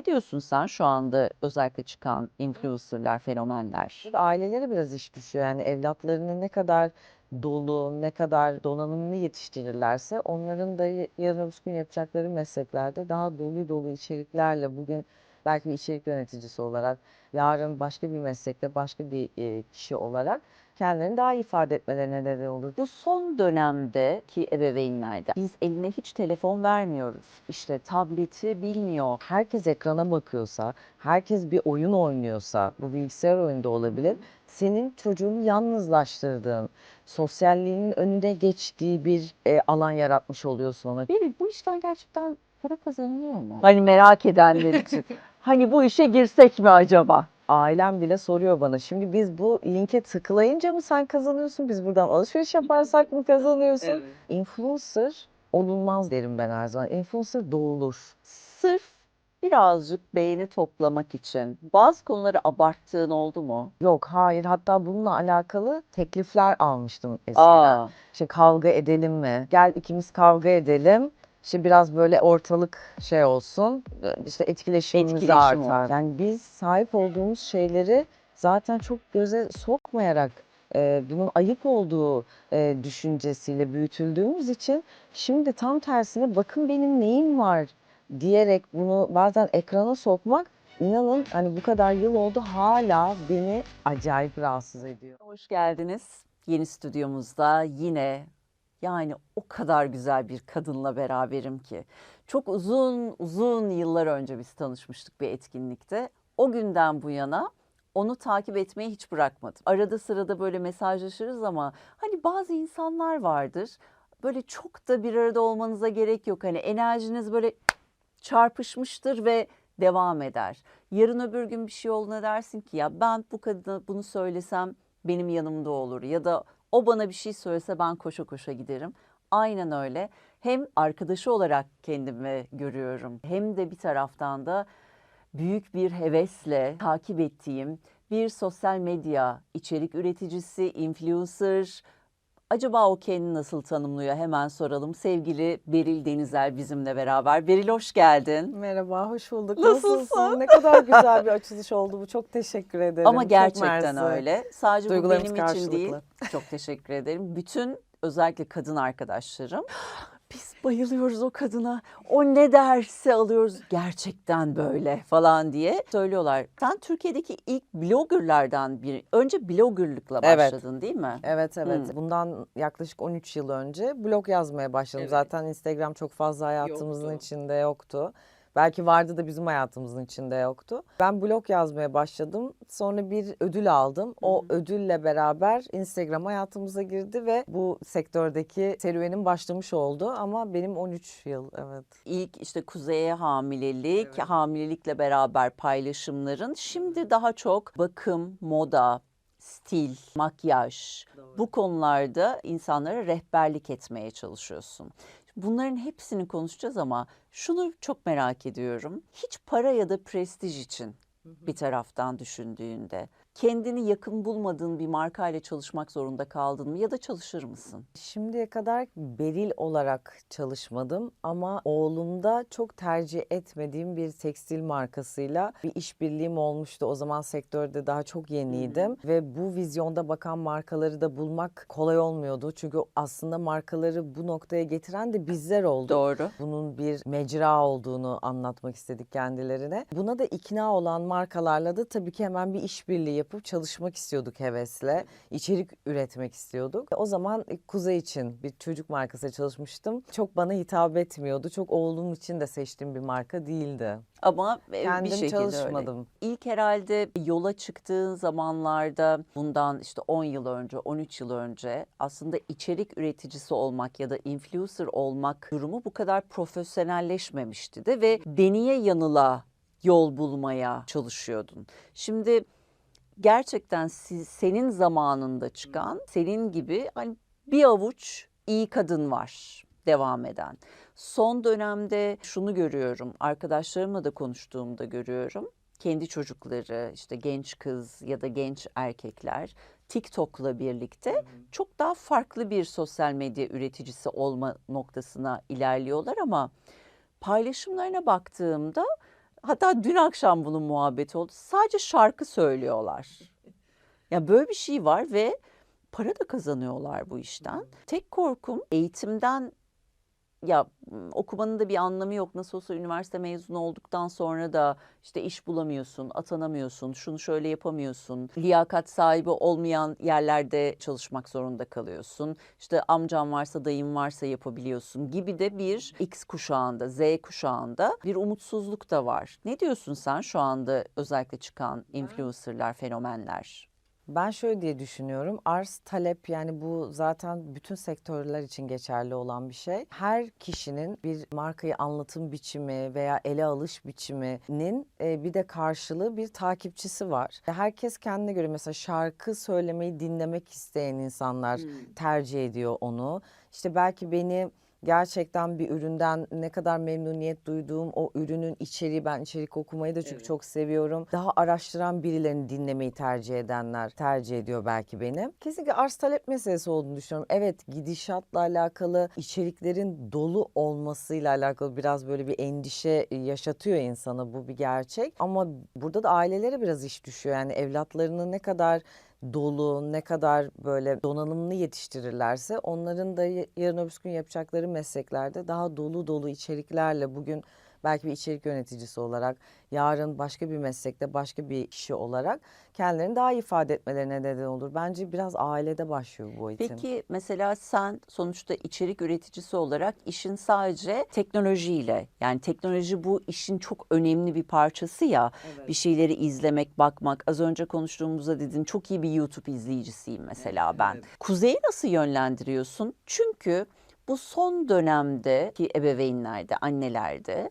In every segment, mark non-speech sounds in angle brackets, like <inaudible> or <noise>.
Ne diyorsun sen şu anda özellikle çıkan influencerlar, fenomenler? Ailelere biraz iş düşüyor. Yani evlatlarını ne kadar dolu, ne kadar donanımlı yetiştirirlerse onların da yarın öbür gün yapacakları mesleklerde daha dolu dolu içeriklerle bugün belki bir içerik yöneticisi olarak, yarın başka bir meslekte başka bir e, kişi olarak kendilerini daha iyi ifade etmelerine neden olur. Bu son dönemdeki ebeveynlerde biz eline hiç telefon vermiyoruz. İşte tableti bilmiyor. herkes ekrana bakıyorsa, herkes bir oyun oynuyorsa, bu bilgisayar oyunu da olabilir. Senin çocuğunu yalnızlaştırdığın, sosyalliğinin önüne geçtiği bir e, alan yaratmış oluyorsun ona. Beril bu işten gerçekten para kazanılıyor mu? Hani merak edenler için. <laughs> hani bu işe girsek mi acaba? Ailem bile soruyor bana. Şimdi biz bu linke tıklayınca mı sen kazanıyorsun? Biz buradan alışveriş yaparsak mı kazanıyorsun? Influencer olunmaz derim ben her zaman. Influencer doğulur. Sırf birazcık beğeni toplamak için bazı konuları abarttığın oldu mu? Yok hayır hatta bununla alakalı teklifler almıştım eskiden. İşte kavga edelim mi? Gel ikimiz kavga edelim. İşte biraz böyle ortalık şey olsun. işte etkileşimimiz Etkileşim artar. olsun. Yani biz sahip olduğumuz şeyleri zaten çok göze sokmayarak e, bunun ayıp olduğu e, düşüncesiyle büyütüldüğümüz için şimdi tam tersine bakın benim neyim var diyerek bunu bazen ekrana sokmak inanın hani bu kadar yıl oldu hala beni acayip rahatsız ediyor. Hoş geldiniz. Yeni stüdyomuzda yine yani o kadar güzel bir kadınla beraberim ki. Çok uzun uzun yıllar önce biz tanışmıştık bir etkinlikte. O günden bu yana onu takip etmeyi hiç bırakmadım. Arada sırada böyle mesajlaşırız ama hani bazı insanlar vardır. Böyle çok da bir arada olmanıza gerek yok. Hani enerjiniz böyle çarpışmıştır ve devam eder. Yarın öbür gün bir şey olduğuna dersin ki ya ben bu kadına bunu söylesem benim yanımda olur ya da o bana bir şey söylese ben koşa koşa giderim. Aynen öyle. Hem arkadaşı olarak kendimi görüyorum hem de bir taraftan da büyük bir hevesle takip ettiğim bir sosyal medya içerik üreticisi, influencer. Acaba o kendini nasıl tanımlıyor? Hemen soralım. Sevgili Beril Denizer bizimle beraber. Beril hoş geldin. Merhaba, hoş bulduk. Nasılsın? Ne kadar güzel bir açılış oldu bu. Çok teşekkür ederim. Ama Çok gerçekten mersi. öyle. Sadece bu benim için değil. Çok teşekkür ederim. Bütün özellikle kadın arkadaşlarım. <gasps> Biz bayılıyoruz o kadına. O ne derse alıyoruz. Gerçekten böyle falan diye söylüyorlar. Sen Türkiye'deki ilk bloggerlardan biri. Önce bloggerlıkla Evet. başladın değil mi? Evet evet. Hmm. Bundan yaklaşık 13 yıl önce blog yazmaya başladım. Evet. Zaten Instagram çok fazla hayatımızın Yoktu. içinde yoktu. Belki vardı da bizim hayatımızın içinde yoktu. Ben blog yazmaya başladım. Sonra bir ödül aldım. O ödülle beraber Instagram hayatımıza girdi ve bu sektördeki serüvenim başlamış oldu. Ama benim 13 yıl evet. İlk işte kuzeye hamilelik, hamilelikle beraber paylaşımların şimdi daha çok bakım, moda, stil, makyaj bu konularda insanlara rehberlik etmeye çalışıyorsun. Bunların hepsini konuşacağız ama şunu çok merak ediyorum. Hiç para ya da prestij için bir taraftan düşündüğünde kendini yakın bulmadığın bir markayla çalışmak zorunda kaldın mı ya da çalışır mısın? Şimdiye kadar beril olarak çalışmadım ama oğlumda çok tercih etmediğim bir tekstil markasıyla bir işbirliğim olmuştu. O zaman sektörde daha çok yeniydim ve bu vizyonda bakan markaları da bulmak kolay olmuyordu. Çünkü aslında markaları bu noktaya getiren de bizler olduk. Doğru. Bunun bir mecra olduğunu anlatmak istedik kendilerine. Buna da ikna olan markalarla da tabii ki hemen bir işbirliği yapıp çalışmak istiyorduk hevesle. İçerik üretmek istiyorduk. O zaman Kuzey için bir çocuk markası çalışmıştım. Çok bana hitap etmiyordu. Çok oğlum için de seçtiğim bir marka değildi. Ama e, bir Kendim şekilde öyle. çalışmadım. İlk herhalde yola çıktığın zamanlarda bundan işte 10 yıl önce, 13 yıl önce aslında içerik üreticisi olmak ya da influencer olmak durumu bu kadar profesyonelleşmemişti de ve deniye yanıla yol bulmaya çalışıyordun. Şimdi gerçekten siz, senin zamanında çıkan, senin gibi hani bir avuç iyi kadın var devam eden. Son dönemde şunu görüyorum, arkadaşlarımla da konuştuğumda görüyorum. Kendi çocukları, işte genç kız ya da genç erkekler TikTok'la birlikte çok daha farklı bir sosyal medya üreticisi olma noktasına ilerliyorlar ama paylaşımlarına baktığımda Hatta dün akşam bunun muhabbeti oldu. Sadece şarkı söylüyorlar. Ya böyle bir şey var ve para da kazanıyorlar bu işten. Tek korkum eğitimden ya okumanın da bir anlamı yok. Nasıl olsa üniversite mezunu olduktan sonra da işte iş bulamıyorsun, atanamıyorsun, şunu şöyle yapamıyorsun. Liyakat sahibi olmayan yerlerde çalışmak zorunda kalıyorsun. İşte amcam varsa, dayım varsa yapabiliyorsun gibi de bir X kuşağında, Z kuşağında bir umutsuzluk da var. Ne diyorsun sen şu anda özellikle çıkan influencerlar, fenomenler? Ben şöyle diye düşünüyorum. Arz talep yani bu zaten bütün sektörler için geçerli olan bir şey. Her kişinin bir markayı anlatım biçimi veya ele alış biçiminin e, bir de karşılığı bir takipçisi var. Herkes kendine göre mesela şarkı söylemeyi dinlemek isteyen insanlar tercih ediyor onu. İşte belki beni gerçekten bir üründen ne kadar memnuniyet duyduğum o ürünün içeriği ben içerik okumayı da çünkü çok seviyorum. Daha araştıran birilerini dinlemeyi tercih edenler tercih ediyor belki beni. Kesinlikle arz talep meselesi olduğunu düşünüyorum. Evet gidişatla alakalı içeriklerin dolu olmasıyla alakalı biraz böyle bir endişe yaşatıyor insana bu bir gerçek. Ama burada da ailelere biraz iş düşüyor. Yani evlatlarını ne kadar dolu, ne kadar böyle donanımlı yetiştirirlerse onların da yarın öbür gün yapacakları mesleklerde daha dolu dolu içeriklerle bugün belki bir içerik yöneticisi olarak, yarın başka bir meslekte başka bir kişi olarak kendilerini daha iyi ifade etmelerine neden olur. Bence biraz ailede başlıyor bu eğitim. Peki mesela sen sonuçta içerik üreticisi olarak işin sadece teknolojiyle yani teknoloji bu işin çok önemli bir parçası ya bir şeyleri izlemek, bakmak. Az önce konuştuğumuzda dedin çok iyi bir YouTube izleyicisiyim mesela ben. Kuzey'i nasıl yönlendiriyorsun? Çünkü bu son dönemdeki ebeveynlerde, annelerde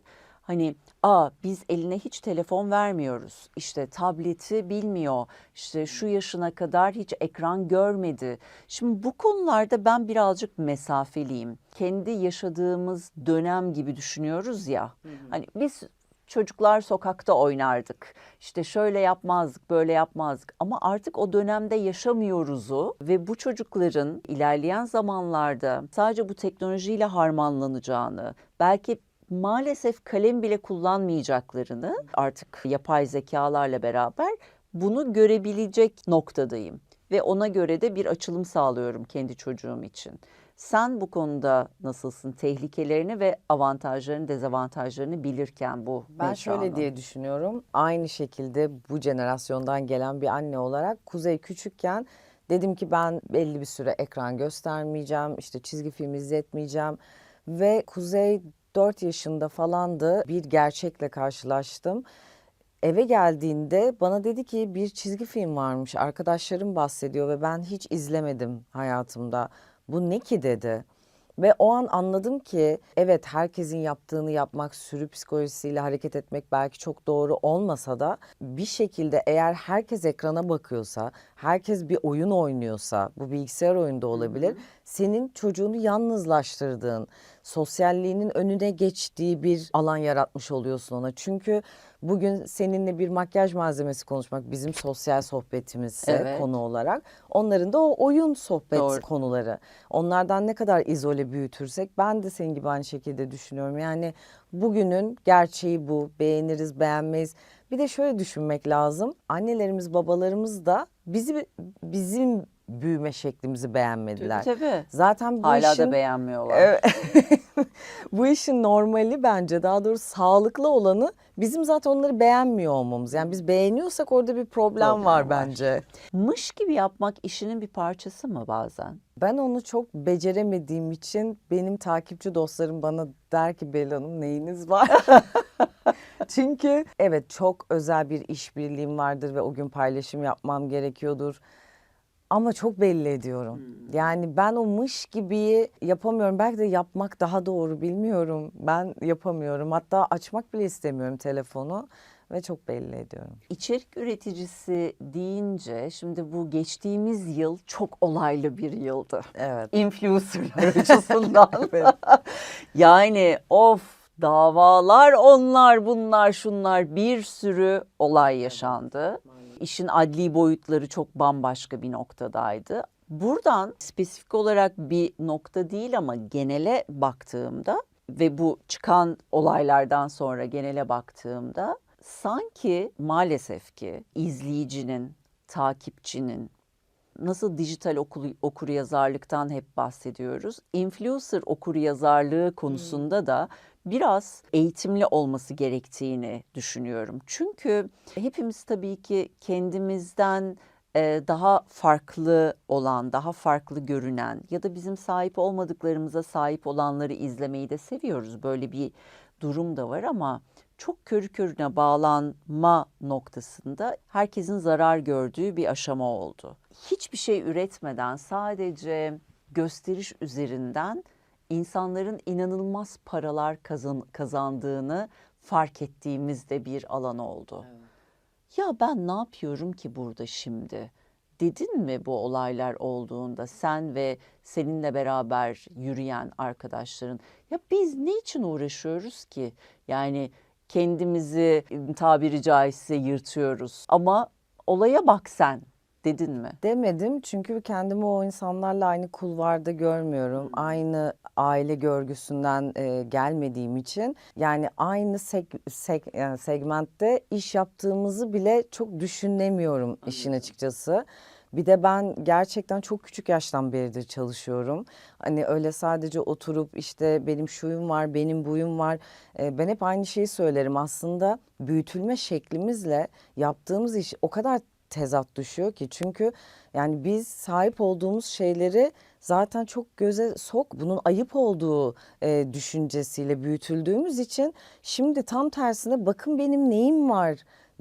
Hani aa biz eline hiç telefon vermiyoruz. İşte tableti bilmiyor. İşte şu yaşına kadar hiç ekran görmedi. Şimdi bu konularda ben birazcık mesafeliyim. Kendi yaşadığımız dönem gibi düşünüyoruz ya. Hani biz çocuklar sokakta oynardık. İşte şöyle yapmazdık, böyle yapmazdık. Ama artık o dönemde yaşamıyoruzu ve bu çocukların ilerleyen zamanlarda sadece bu teknolojiyle harmanlanacağını, belki maalesef kalem bile kullanmayacaklarını artık yapay zekalarla beraber bunu görebilecek noktadayım ve ona göre de bir açılım sağlıyorum kendi çocuğum için. Sen bu konuda nasılsın? Tehlikelerini ve avantajlarını, dezavantajlarını bilirken bu Ben şöyle mecranın. diye düşünüyorum. Aynı şekilde bu jenerasyondan gelen bir anne olarak Kuzey küçükken dedim ki ben belli bir süre ekran göstermeyeceğim, işte çizgi film izletmeyeceğim ve Kuzey 4 yaşında falandı. Bir gerçekle karşılaştım. Eve geldiğinde bana dedi ki bir çizgi film varmış. Arkadaşlarım bahsediyor ve ben hiç izlemedim hayatımda. Bu ne ki dedi. Ve o an anladım ki evet herkesin yaptığını yapmak, sürü psikolojisiyle hareket etmek belki çok doğru olmasa da bir şekilde eğer herkes ekrana bakıyorsa, herkes bir oyun oynuyorsa, bu bilgisayar oyunda olabilir, senin çocuğunu yalnızlaştırdığın, sosyalliğinin önüne geçtiği bir alan yaratmış oluyorsun ona. Çünkü bugün seninle bir makyaj malzemesi konuşmak bizim sosyal sohbetimizse Evet. konu olarak, onların da o oyun sohbet Doğru. konuları. Onlardan ne kadar izole büyütürsek ben de senin gibi aynı şekilde düşünüyorum. Yani bugünün gerçeği bu. Beğeniriz, beğenmeyiz. Bir de şöyle düşünmek lazım. Annelerimiz, babalarımız da bizi bizim büyüme şeklimizi beğenmediler. Tabii tabii. Zaten bu Hala işin da beğenmiyorlar. Evet. <laughs> bu işin normali bence daha doğrusu sağlıklı olanı bizim zaten onları beğenmiyor olmamız. Yani biz beğeniyorsak orada bir problem, Problem var var. bence. Mış gibi yapmak işinin bir parçası mı bazen? Ben onu çok beceremediğim için benim takipçi dostlarım bana der ki Bela Hanım neyiniz var? <laughs> Çünkü evet çok özel bir işbirliğim vardır ve o gün paylaşım yapmam gerekiyordur. Ama çok belli ediyorum. Yani ben o mış gibi yapamıyorum. Belki de yapmak daha doğru bilmiyorum. Ben yapamıyorum. Hatta açmak bile istemiyorum telefonu ve çok belli ediyorum. İçerik üreticisi deyince şimdi bu geçtiğimiz yıl çok olaylı bir yıldı. Evet. Influencerlar <laughs> açısından. yani of davalar onlar bunlar şunlar bir sürü olay yaşandı. İşin adli boyutları çok bambaşka bir noktadaydı. Buradan spesifik olarak bir nokta değil ama genele baktığımda ve bu çıkan olaylardan sonra genele baktığımda sanki maalesef ki izleyicinin, takipçinin nasıl dijital okur, okuryazarlıktan hep bahsediyoruz. Influencer okuryazarlığı konusunda da biraz eğitimli olması gerektiğini düşünüyorum. Çünkü hepimiz tabii ki kendimizden e, daha farklı olan, daha farklı görünen ya da bizim sahip olmadıklarımıza sahip olanları izlemeyi de seviyoruz. Böyle bir durum da var ama çok körü körüne bağlanma noktasında herkesin zarar gördüğü bir aşama oldu. Hiçbir şey üretmeden sadece gösteriş üzerinden insanların inanılmaz paralar kazan, kazandığını fark ettiğimiz de bir alan oldu. Ya ben ne yapıyorum ki burada şimdi? Dedin mi bu olaylar olduğunda sen ve seninle beraber yürüyen arkadaşların ya biz ne için uğraşıyoruz ki? Yani kendimizi tabiri caizse yırtıyoruz ama olaya bak sen dedin mi? Demedim çünkü kendimi o insanlarla aynı kulvarda görmüyorum. Aynı aile görgüsünden e, gelmediğim için yani aynı seg- seg- yani segmentte iş yaptığımızı bile çok düşünemiyorum işin açıkçası. Bir de ben gerçekten çok küçük yaştan beridir çalışıyorum. Hani öyle sadece oturup işte benim şuyum var, benim buyum var. E, ben hep aynı şeyi söylerim. Aslında büyütülme şeklimizle yaptığımız iş o kadar tezat düşüyor ki? Çünkü yani biz sahip olduğumuz şeyleri zaten çok göze sok bunun ayıp olduğu e, düşüncesiyle büyütüldüğümüz için şimdi tam tersine bakın benim neyim var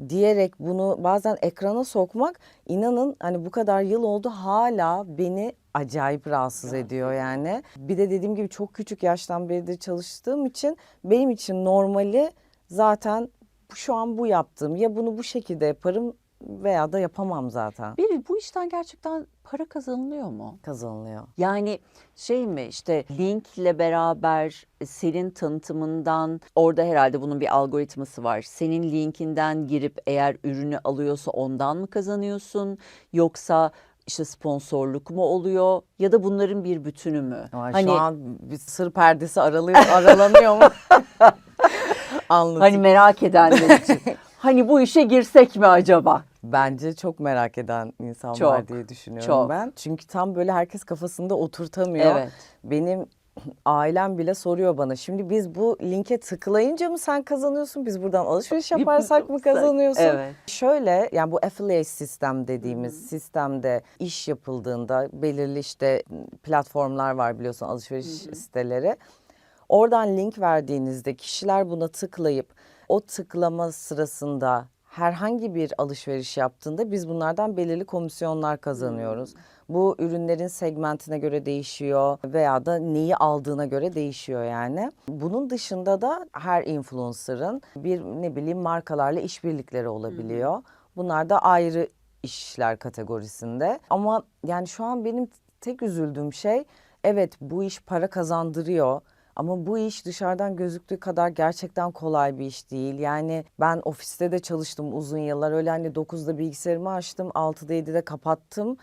diyerek bunu bazen ekrana sokmak inanın hani bu kadar yıl oldu hala beni acayip rahatsız ediyor yani. Bir de dediğim gibi çok küçük yaştan beridir çalıştığım için benim için normali zaten şu an bu yaptığım. Ya bunu bu şekilde yaparım veya da yapamam zaten. Bir bu işten gerçekten para kazanılıyor mu? Kazanılıyor. Yani şey mi işte linkle beraber senin tanıtımından orada herhalde bunun bir algoritması var. Senin linkinden girip eğer ürünü alıyorsa ondan mı kazanıyorsun yoksa işte sponsorluk mu oluyor ya da bunların bir bütünü mü? Ama hani şu an bir sır perdesi aralıyor, aralanıyor mu? Anlatayım. <laughs> hani merak edenler için. <laughs> hani bu işe girsek mi acaba? Bence çok merak eden insan var Çok, diye düşünüyorum çok. ben. Çünkü tam böyle herkes kafasında oturtamıyor. Evet. Benim ailem bile soruyor bana. Şimdi biz bu linke tıklayınca mı sen kazanıyorsun? Biz buradan alışveriş yaparsak mı <laughs> kazanıyorsun? Evet. Şöyle yani bu affiliate sistem dediğimiz sistemde iş yapıldığında belirli işte platformlar var biliyorsun alışveriş siteleri. Oradan link verdiğinizde kişiler buna tıklayıp o tıklama sırasında herhangi bir alışveriş yaptığında biz bunlardan belirli komisyonlar kazanıyoruz. Bu ürünlerin segmentine göre değişiyor veya da neyi aldığına göre değişiyor yani. Bunun dışında da her influencer'ın bir ne bileyim markalarla işbirlikleri olabiliyor. Bunlar da ayrı işler kategorisinde. Ama yani şu an benim tek üzüldüğüm şey evet bu iş para kazandırıyor. Ama bu iş dışarıdan gözüktüğü kadar gerçekten kolay bir iş değil. Yani ben ofiste de çalıştım uzun yıllar. Öyle hani 9'da bilgisayarımı açtım, 6'da 7'de kapattım.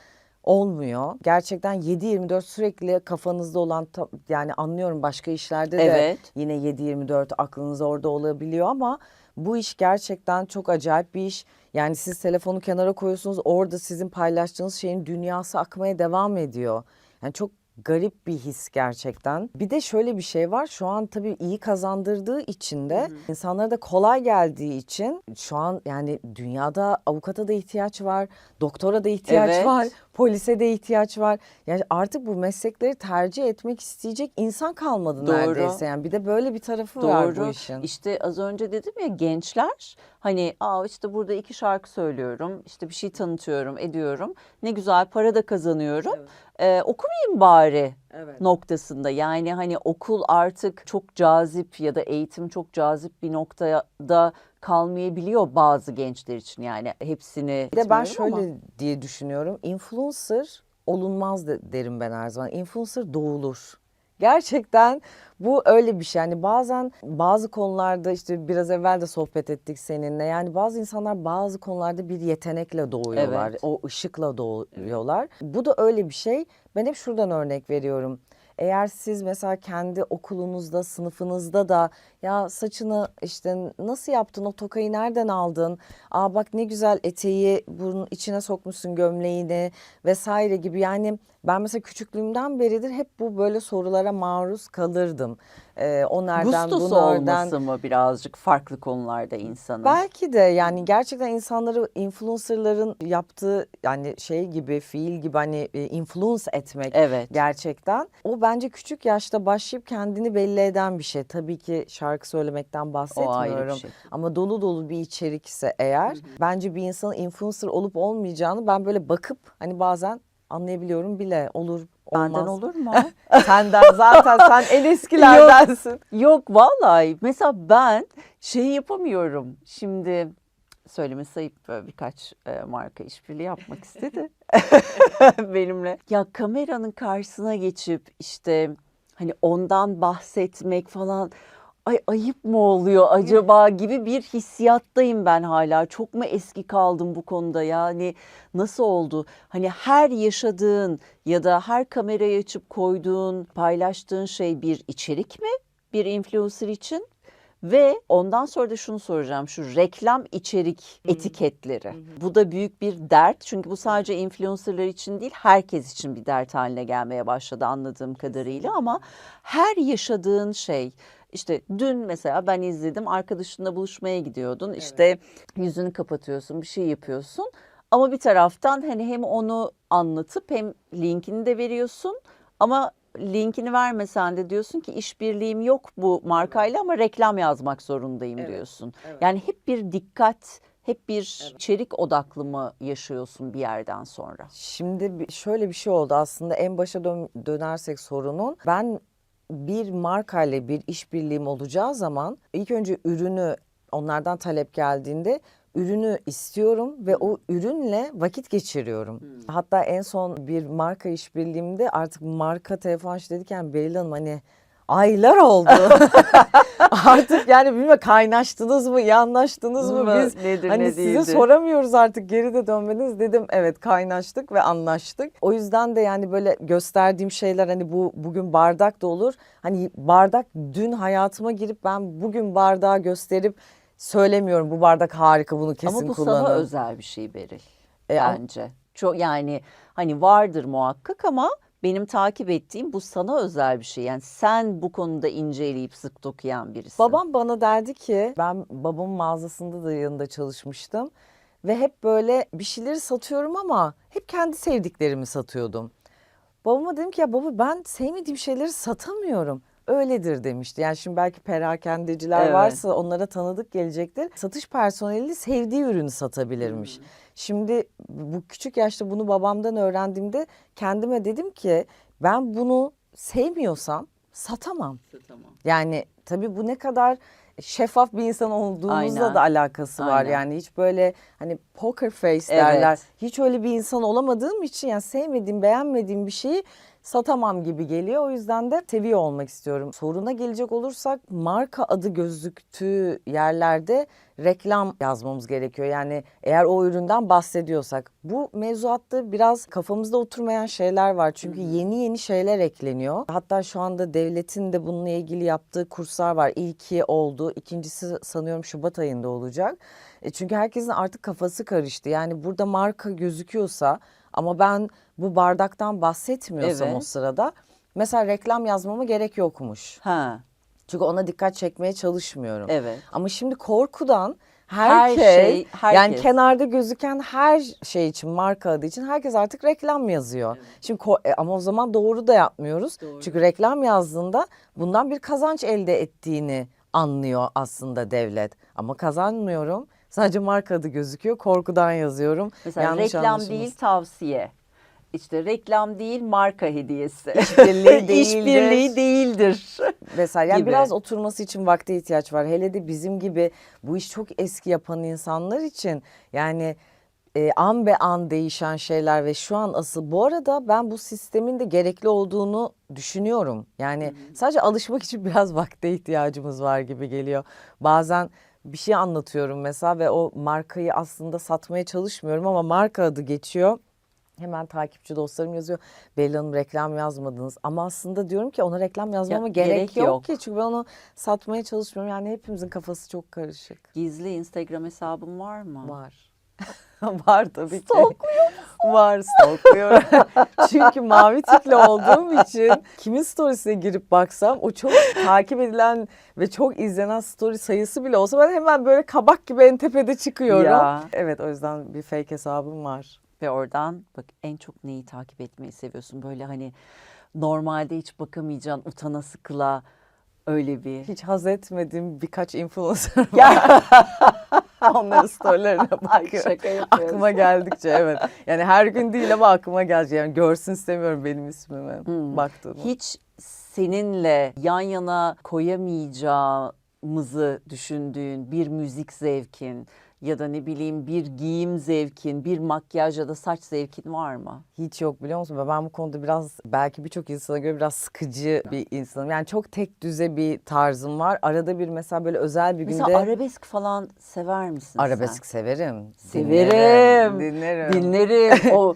Olmuyor. Gerçekten 7-24 sürekli kafanızda olan yani anlıyorum başka işlerde de Evet. yine 7-24 aklınız orada olabiliyor ama bu iş gerçekten çok acayip bir iş. Yani siz telefonu kenara koyuyorsunuz orada sizin paylaştığınız şeyin dünyası akmaya devam ediyor. Yani çok garip bir his gerçekten. Bir de şöyle bir şey var. Şu an tabii iyi kazandırdığı için de insanlara da kolay geldiği için şu an yani dünyada avukata da ihtiyaç var, doktora da ihtiyaç Evet. var, polise de ihtiyaç var. Yani artık bu meslekleri tercih etmek isteyecek insan kalmadı Doğru. neredeyse. Yani bir de böyle bir tarafı var bu Doğru. işin. İşte az önce dedim ya gençler hani aa işte burada iki şarkı söylüyorum, işte bir şey tanıtıyorum, ediyorum. Ne güzel para da kazanıyorum. Ee, okumayayım bari Evet. noktasında. Yani hani okul artık çok cazip ya da eğitim çok cazip bir noktada kalmayabiliyor bazı gençler için. Yani hepsini Bir de ben şöyle ama. diye düşünüyorum. Influencer olunmaz de- derim ben her zaman. Influencer doğulur. Gerçekten bu öyle bir şey. Yani bazen bazı konularda işte biraz evvel de sohbet ettik seninle. Yani bazı insanlar bazı konularda bir yetenekle doğuyorlar. Evet. O ışıkla doğuyorlar. Bu da öyle bir şey. Ben hep şuradan örnek veriyorum. Eğer siz mesela kendi okulunuzda, sınıfınızda da ya saçını işte nasıl yaptın, o tokayı nereden aldın? Aa bak ne güzel eteği bunun içine sokmuşsun gömleğini vesaire gibi. Yani ben mesela küçüklüğümden beridir hep bu böyle sorulara maruz kalırdım. O nereden, bu Gustosu nereden? olması mı birazcık farklı konularda insanın? Belki de yani gerçekten insanları influencerların yaptığı yani şey gibi fiil gibi hani e, influence etmek Evet. gerçekten. O bence küçük yaşta başlayıp kendini belli eden bir şey. Tabii ki şarkı söylemekten bahsetmiyorum. şey. Ama dolu dolu bir içerik ise eğer bence bir insanın influencer olup olmayacağını ben böyle bakıp hani bazen anlayabiliyorum bile olur olmaz. Benden olur mu? <laughs> Senden zaten sen en eskilerdensin. Yok vallahi mesela ben şey yapamıyorum. Şimdi söylemesi ayıp böyle birkaç e, marka işbirliği yapmak istedi <laughs> benimle. Ya kameranın karşısına geçip işte hani ondan bahsetmek falan ay ayıp mı oluyor acaba gibi bir hissiyattayım ben hala. Çok mu eski kaldım bu konuda yani nasıl oldu? Hani her yaşadığın ya da her kamerayı açıp koyduğun, paylaştığın şey bir içerik mi? Bir influencer için? Ve ondan sonra da şunu soracağım. Şu reklam içerik etiketleri. Bu da büyük bir dert. Çünkü bu sadece influencerlar için değil, herkes için bir dert haline gelmeye başladı anladığım kadarıyla. Ama her yaşadığın şey, işte dün mesela ben izledim arkadaşınla buluşmaya gidiyordun. İşte yüzünü kapatıyorsun, bir şey yapıyorsun. Ama bir taraftan hani hem onu anlatıp hem linkini de veriyorsun. Ama linkini vermesen de diyorsun ki işbirliğim yok bu markayla ama reklam yazmak zorundayım Evet, diyorsun. evet. Yani hep bir dikkat, hep bir içerik odaklı mı yaşıyorsun bir yerden sonra? Şimdi şöyle bir şey oldu aslında en başa dön- dönersek sorunun ben bir markayla bir işbirliğim olacağı zaman ilk önce ürünü onlardan talep geldiğinde ürünü istiyorum ve o ürünle vakit geçiriyorum. Hatta en son bir marka işbirliğimde artık marka telefon aç dedikken Beril Hanım hani aylar oldu. <laughs> artık yani bilmiyorum kaynaştınız mı, iyi anlaştınız mı? Biz nedir Hani size soramıyoruz artık geri de dönmeniz dedim evet kaynaştık ve anlaştık. O yüzden de yani böyle gösterdiğim şeyler hani bu bugün bardak da olur. Hani bardak dün hayatıma girip ben bugün bardağı gösterip söylemiyorum bu bardak harika bunu kesin Ama bu kullanın. sana özel bir şey Beril E, bence. Çok yani hani vardır muhakkak ama benim takip ettiğim bu sana özel bir şey. Yani sen bu konuda inceleyip sık dokuyan birisin. Babam bana derdi ki ben babamın mağazasında da yanında çalışmıştım ve hep böyle bir şeyleri satıyorum ama hep kendi sevdiklerimi satıyordum. Babama dedim ki ya baba ben sevmediğim şeyleri satamıyorum. Öyledir demişti. Yani şimdi belki perakendeciler Evet. varsa onlara tanıdık gelecektir. Satış personeli sevdiği ürünü satabilirmiş. Şimdi bu küçük yaşta bunu babamdan öğrendiğimde kendime dedim ki ben bunu sevmiyorsam satamam. Yani tabii bu ne kadar şeffaf bir insan olduğumuzla Aynen. da alakası var. Aynen. Yani hiç böyle hani poker face Evet. derler. Hiç öyle bir insan olamadığım için yani sevmediğim, beğenmediğim bir şeyi satamam gibi geliyor. O yüzden de seviyor olmak istiyorum. Soruna gelecek olursak marka adı gözüktüğü yerlerde reklam yazmamız gerekiyor. Yani eğer o üründen bahsediyorsak. Bu mevzuatta biraz kafamızda oturmayan şeyler var. Çünkü yeni yeni şeyler ekleniyor. Hatta şu anda devletin de bununla ilgili yaptığı kurslar var. İlki oldu. İkincisi sanıyorum Şubat ayında olacak. E çünkü herkesin artık kafası karıştı. Yani burada marka gözüküyorsa ama ben bu bardaktan bahsetmiyorsam o Evet. sırada mesela reklam yazmama gerek yokmuş. Ha, Çünkü ona dikkat çekmeye çalışmıyorum. evet. Ama şimdi korkudan Her herkes, şey, yani herkes. kenarda gözüken her şey için marka adı için herkes artık reklam yazıyor. Şimdi ko- e, ama o zaman doğru da yapmıyoruz. Çünkü reklam yazdığında bundan bir kazanç elde ettiğini anlıyor aslında devlet. Ama kazanmıyorum. Sadece marka adı gözüküyor. Korkudan yazıyorum. Mesela Yanlış reklam değil tavsiye. İşte reklam değil marka hediyesi. <laughs> <laughs> İşbirliği değildir. İşbirliği değildir. Mesela yani gibi. biraz oturması için vakte ihtiyaç var. Hele de bizim gibi bu iş çok eski yapan insanlar için yani e, an be an değişen şeyler ve şu an asıl bu arada ben bu sistemin de gerekli olduğunu düşünüyorum. Yani sadece alışmak için <laughs> biraz vakte ihtiyacımız var gibi geliyor. Bazen bir şey anlatıyorum mesela ve o markayı aslında satmaya çalışmıyorum ama marka adı geçiyor. Hemen takipçi dostlarım yazıyor. Belli Hanım reklam yazmadınız. Ama aslında diyorum ki ona reklam yazmama Ya, gerek, gerek yok, yok. ki. Çünkü ben onu satmaya çalışmıyorum. Yani hepimizin kafası çok karışık. Gizli Instagram hesabın var mı? Var. <laughs> Var tabii ki. Var stalkluyorum. <laughs> Çünkü mavi tikli olduğum için kimin storiesine girip baksam o çok takip edilen ve çok izlenen story sayısı bile olsa ben hemen böyle kabak gibi en tepede çıkıyorum. Ya. Evet o yüzden bir fake hesabım var. Ve oradan bak en çok neyi takip etmeyi seviyorsun? Böyle hani normalde hiç bakamayacağın utana sıkıla öyle bir. Hiç haz etmediğim birkaç influencer <laughs> var. <laughs> Onların storylerine bakıyorum. Aklıma geldikçe evet. Yani her gün değil ama aklıma gelecek. Yani görsün istemiyorum benim ismimi. Hmm. Baktığımı. Hiç seninle yan yana koyamayacağımızı düşündüğün bir müzik zevkin ya da ne bileyim bir giyim zevkin, bir makyaj ya da saç zevkin var mı? Hiç yok biliyor musun? Ben bu konuda biraz belki birçok insana göre biraz sıkıcı bir insanım. Yani çok tek düze bir tarzım var. Arada bir mesela böyle özel bir günde Mesela arabesk falan sever misin arabesk severim. Severim. Dinlerim. sen? Dinlerim. <laughs> o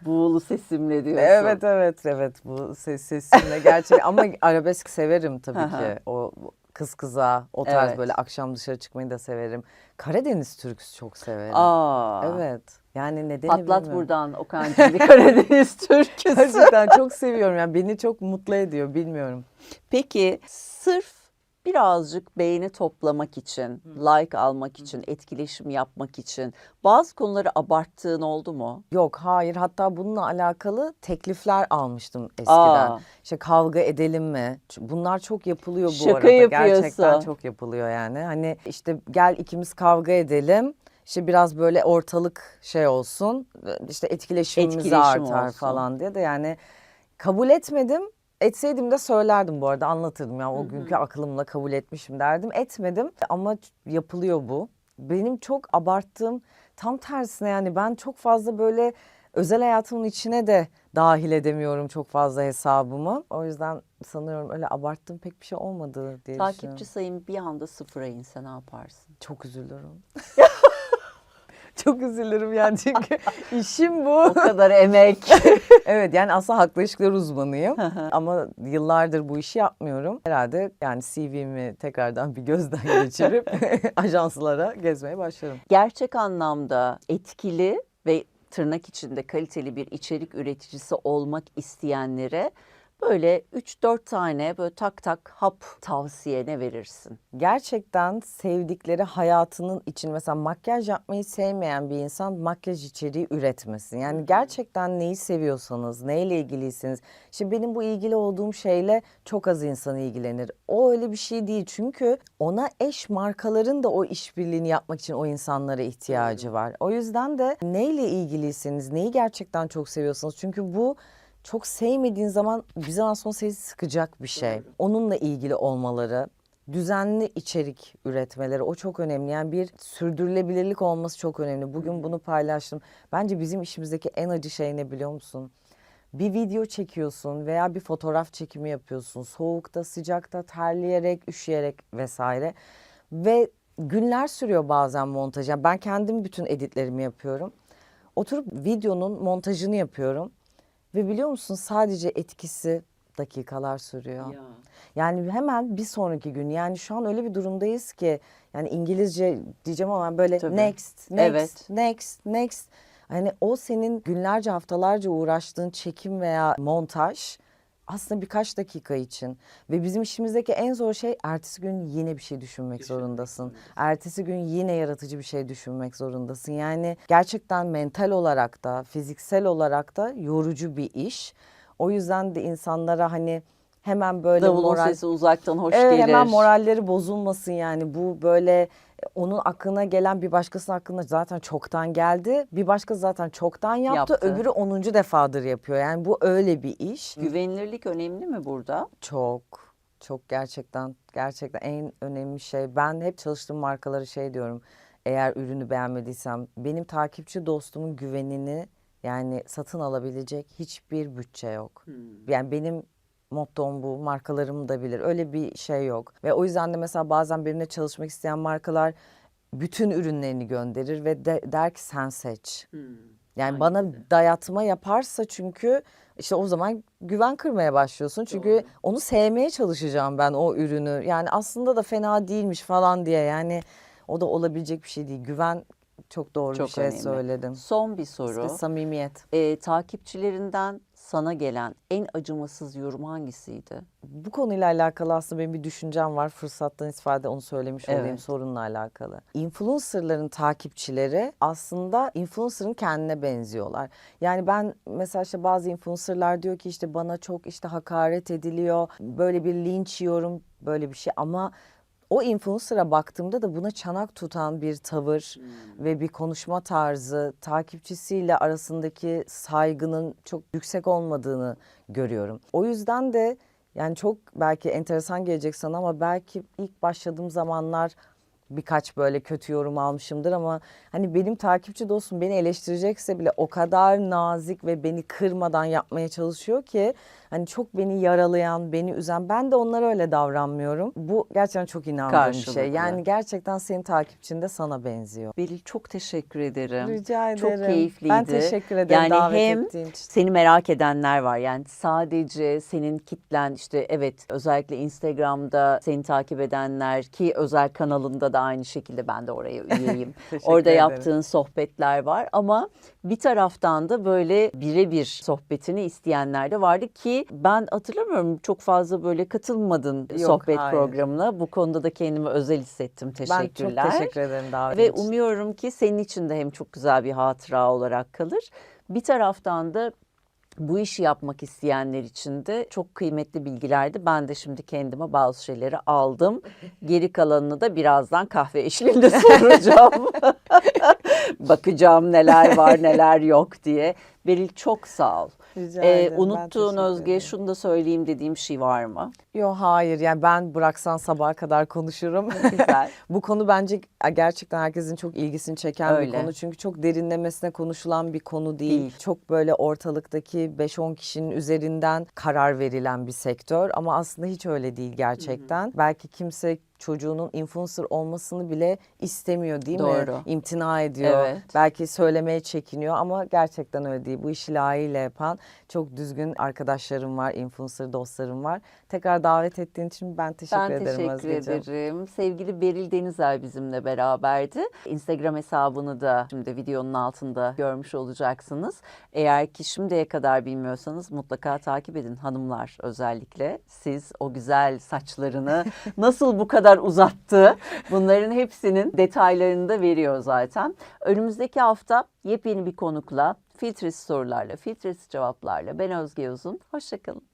buğulu sesimle diyorsun. Evet evet evet bu ses sesimle gerçek ama arabesk severim tabii ki. O kız kıza o tarz Evet. böyle akşam dışarı çıkmayı da severim. Karadeniz türküsü çok severim. Aa. Evet. Yani nedeni Patlat bilmiyorum. buradan Okan'cığım bir Karadeniz <laughs> türküsü. Gerçekten çok seviyorum yani beni çok mutlu ediyor bilmiyorum. Peki sırf birazcık beğeni toplamak için, like almak için, etkileşim yapmak için bazı konuları abarttığın oldu mu? Yok hayır hatta bununla alakalı teklifler almıştım eskiden. Aa. İşte kavga edelim mi? Bunlar çok yapılıyor bu Şaka arada. Gerçekten yapıyorsun. çok yapılıyor yani. Hani işte gel ikimiz kavga edelim. İşte biraz böyle ortalık şey olsun. işte etkileşimimiz Etkileşim artar olsun. falan diye de yani kabul etmedim. Etseydim de söylerdim bu arada anlatırdım. Yani o günkü aklımla kabul etmişim derdim. Etmedim ama yapılıyor bu. Benim çok abarttığım tam tersine yani ben çok fazla böyle özel hayatımın içine de dahil edemiyorum çok fazla hesabımı. O yüzden sanıyorum öyle abarttığım pek bir şey olmadı diye Takipçi düşünüyorum. sayın bir anda sıfıra inse ne yaparsın? Çok üzülürüm. <laughs> <laughs> çok üzülürüm yani çünkü <laughs> işim bu. O kadar emek. <laughs> Evet yani aslında haklı ilişkiler uzmanıyım ama yıllardır bu işi yapmıyorum. Herhalde yani CV'mi tekrardan bir gözden geçirip ajanslara gezmeye başlarım. Gerçek anlamda etkili ve tırnak içinde kaliteli bir içerik üreticisi olmak isteyenlere böyle 3-4 tane böyle tak tak hap tavsiye ne verirsin? Gerçekten sevdikleri hayatının için mesela makyaj yapmayı sevmeyen bir insan makyaj içeriği üretmesin. Yani gerçekten neyi seviyorsanız, neyle ilgiliyseniz. İşte benim bu ilgili olduğum şeyle çok az insan ilgilenir. O öyle bir şey değil çünkü ona eş markaların da o işbirliğini yapmak için o insanlara ihtiyacı var. O yüzden de neyle ilgiliyseniz, neyi gerçekten çok seviyorsanız. Çünkü bu çok sevmediğin zaman bir zaman sonra seni sıkacak bir şey. Onunla ilgili olmaları, düzenli içerik üretmeleri o çok önemli. Yani bir sürdürülebilirlik olması çok önemli. Bugün bunu paylaştım. Bence bizim işimizdeki en acı şey ne biliyor musun? Bir video çekiyorsun veya bir fotoğraf çekimi yapıyorsun. Soğukta, sıcakta, terleyerek, üşüyerek vesaire. Ve günler sürüyor bazen montaj. Yani ben kendim bütün editlerimi yapıyorum. Oturup videonun montajını yapıyorum. Ve biliyor musun sadece etkisi dakikalar sürüyor. Yani hemen bir sonraki gün yani şu an öyle bir durumdayız ki yani İngilizce diyeceğim ama böyle Tabii. next, next, Evet. next, next. Hani o senin günlerce haftalarca uğraştığın çekim veya montaj aslında birkaç dakika için ve bizim işimizdeki en zor şey ertesi gün yine bir şey düşünmek zorundasın. Ertesi gün yine yaratıcı bir şey düşünmek zorundasın. Yani gerçekten mental olarak da fiziksel olarak da yorucu bir iş. O yüzden de insanlara hani hemen böyle Davulun moral sesi uzaktan hoş Evet, gelir. hemen moralleri bozulmasın yani bu böyle onun aklına gelen bir başkasının aklına zaten çoktan geldi. Bir başkası zaten çoktan yaptı. Yaptı. Öbürü 10. defadır yapıyor. Yani bu öyle bir iş. Güvenilirlik önemli mi burada? Çok çok gerçekten gerçekten en önemli şey. Ben hep çalıştığım markalara şey diyorum. Eğer ürünü beğenmediysem benim takipçi dostumun güvenini yani satın alabilecek hiçbir bütçe yok. Yani benim mottom bu. Markalarım da bilir. Öyle bir şey yok. Ve o yüzden de mesela bazen birine çalışmak isteyen markalar bütün ürünlerini gönderir ve de- der ki sen seç. Yani Hangisi? bana dayatma yaparsa çünkü işte o zaman güven kırmaya başlıyorsun. Çünkü Doğru. onu sevmeye çalışacağım ben o ürünü. Yani aslında da fena değilmiş falan diye yani o da olabilecek bir şey değil. Güven çok doğru Çok bir şey önemli. söyledin. Son bir soru. İşte samimiyet. Ee, takipçilerinden sana gelen en acımasız yorum hangisiydi? Bu konuyla alakalı aslında benim bir düşüncem var. Fırsattan istifade onu söylemiş olayım Evet. sorunla alakalı. Influencerların takipçileri aslında influencer'ın kendine benziyorlar. Yani ben mesela işte bazı influencerlar diyor ki işte bana çok işte hakaret ediliyor. Böyle bir linç yiyorum böyle bir şey ama o influencer'a baktığımda da buna çanak tutan bir tavır ve bir konuşma tarzı, takipçisiyle arasındaki saygının çok yüksek olmadığını görüyorum. O yüzden de yani çok belki enteresan gelecek sana ama belki ilk başladığım zamanlar birkaç böyle kötü yorum almışımdır ama hani benim takipçi dostum beni eleştirecekse bile o kadar nazik ve beni kırmadan yapmaya çalışıyor ki hani çok beni yaralayan, beni üzen ben de onlara öyle davranmıyorum. Bu gerçekten çok inandığım bir şey. Karşılıklı. Yani gerçekten senin takipçin de sana benziyor. Beril çok teşekkür ederim. Rica ederim. Çok keyifliydi. Ben teşekkür ederim Yani davet hem ettiğin için. Seni merak edenler var. Yani sadece senin kitlen işte evet özellikle Instagram'da seni takip edenler ki özel kanalında da aynı şekilde ben de oraya <laughs> üyeyim. Orada ederim. yaptığın sohbetler var ama bir taraftan da böyle birebir sohbetini isteyenler de vardı ki ben hatırlamıyorum çok fazla böyle katılmadın Yok, sohbet hayır. programına. Bu konuda da kendimi özel hissettim. Teşekkürler. Ben çok teşekkür ederim davet Ve için. umuyorum ki senin için de hem çok güzel bir hatıra olarak kalır. Bir taraftan da bu işi yapmak isteyenler için de çok kıymetli bilgilerdi. Ben de şimdi kendime bazı şeyleri aldım. <laughs> Geri kalanını da birazdan kahve eşliğinde <laughs> soracağım. <laughs> Bakacağım neler var neler yok diye. Beril çok sağ ol. Rica Ee, ederim, unuttuğun Özge şunu da söyleyeyim dediğim şey var mı? Yok hayır yani ben bıraksan sabaha kadar konuşurum. <laughs> Güzel. <laughs> Bu konu bence gerçekten herkesin çok ilgisini çeken Öyle. bir konu. Çünkü çok derinlemesine konuşulan bir konu değil. Değil. Çok böyle ortalıktaki 5-10 kişinin üzerinden karar verilen bir sektör. Ama aslında hiç öyle değil gerçekten. Belki kimse çocuğunun influencer olmasını bile istemiyor değil mi? Doğru. İmtina ediyor. Evet. Belki söylemeye çekiniyor ama gerçekten öyle değil. Bu işi layığıyla yapan çok düzgün arkadaşlarım var, influencer dostlarım var. Tekrar davet ettiğin için ben teşekkür ben ederim teşekkür Özgeciğim. ederim. Sevgili Beril Denizer bizimle beraberdi. Instagram hesabını da şimdi videonun altında görmüş olacaksınız. Eğer ki şimdiye kadar bilmiyorsanız mutlaka takip edin hanımlar özellikle. Siz o güzel saçlarını <laughs> nasıl bu kadar uzattı bunların hepsinin detaylarını da veriyor zaten. Önümüzdeki hafta yepyeni bir konukla filtresiz sorularla, filtresiz cevaplarla ben Özge Uzun. Hoşçakalın.